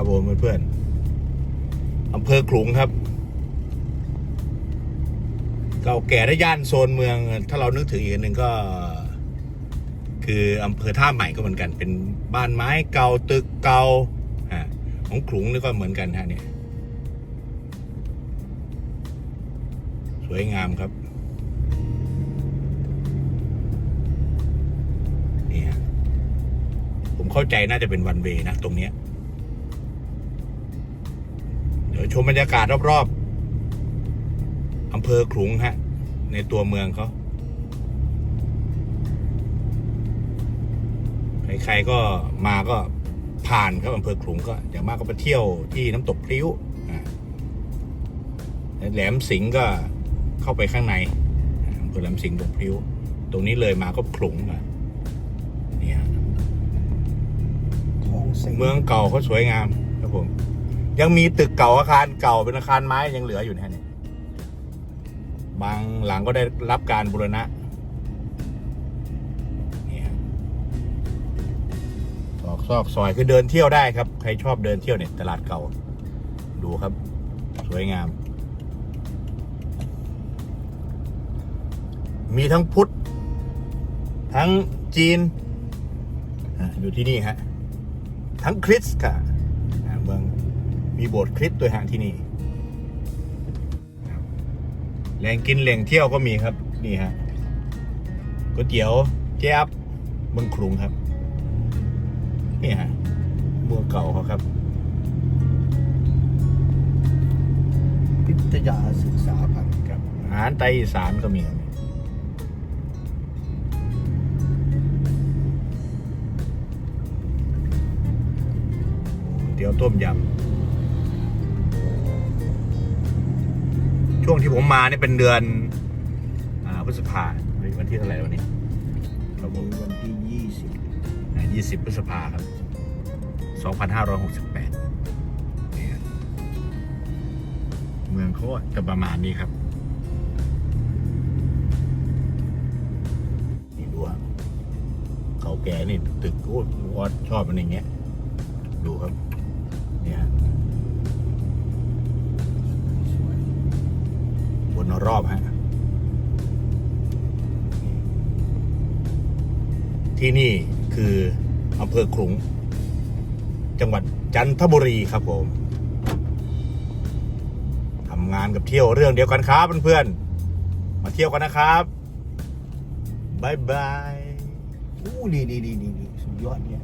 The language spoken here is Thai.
ครับผมเพื่อนๆอำเภอขลุงครับ เก่าแก่และย่านโซนเมือง ถ้าเรานึกถึงอีกนหนึ่งก็ คืออำเภอท่าใหม่ก็เหมือนกัน เป็นบ้านไม้เก่าตึกเก่าอ่าของขลุงนี่ก็เหมือนกันฮะเนี่ยสวยงามครับนี่ฮะผมเข้าใจน่าจะเป็นวันเวนะตรงเนี้ย ดี๋ยวชมบรรยากาศรอบๆอำเภอขลุงฮะ ในตัวเมืองเขาใครๆก็มาก็ผ่านครับอำเภอขลุงก็อย่างมากก็ไปเที่ยวที่น้ำตกพริ้วอ่าแหลมสิงห์ก็เข้าไปข้างในอ่าอำเภอแหลมสิงห์ตกพริ้ว ตรงนี้เลยมาก็ขลุงอะนี่ฮะทองสิงห์เมืองเก่าเขาสวยงามครับผม ยังมีตึกเก่าอาคารเก่าเป็นอาคารไม้ยังเหลืออยู่นะเนี่ยบางหลังก็ได้รับการบูรณะนี่ฮะซอกซอกซอยคือเดินเที่ยวได้ครับ ใครชอบเดินเที่ยวเนี่ยตลาดเก่า ดูครับ สวยงาม มีทั้งพุทธ ทั้งจีนอะอยู่ที่นี่ฮะ ทั้งคริสต์ค่ะ มีโบสถ์คริสต์ด้วยฮะที่นี่ครับแหล่งกินแหล่งเที่ยวก็มีครับ นี่ฮะก๋วยเตี๋ยวเจ๊ยบเมืองครุงครับ นี่ฮะเมืองเก่าเขาครับ พิทยาศึกษาพันธ์ครับอาหารไตอีสานก็มีครับก๋วยเตี๋ยวต้มยำ ช่วงที่ผมมาเนี่ยเป็นเดือนอาพฤษภาวันที่เท่าไหร่วันนี้ครับผมวันที่ยี่สิบยี่สิบพฤษภาครับสองพันห้าร้อยหกสิบแปดเมืองเขาก็จะประมาณนี้ครับนี่ดูอะเขาแก่นี่ตึกโอ้วอดชอบมันอย่างเงี้ยดูครับ รอบฮะที่นี่คืออำเภอขลุง จังหวัดจันทบุรีครับผมทำงานกับเที่ยวเรื่องเดียวกันครับเพื่อนๆมาเที่ยวกันนะครับบายบายอู้ดีดีดีดีดีสุดยอดเนี่ย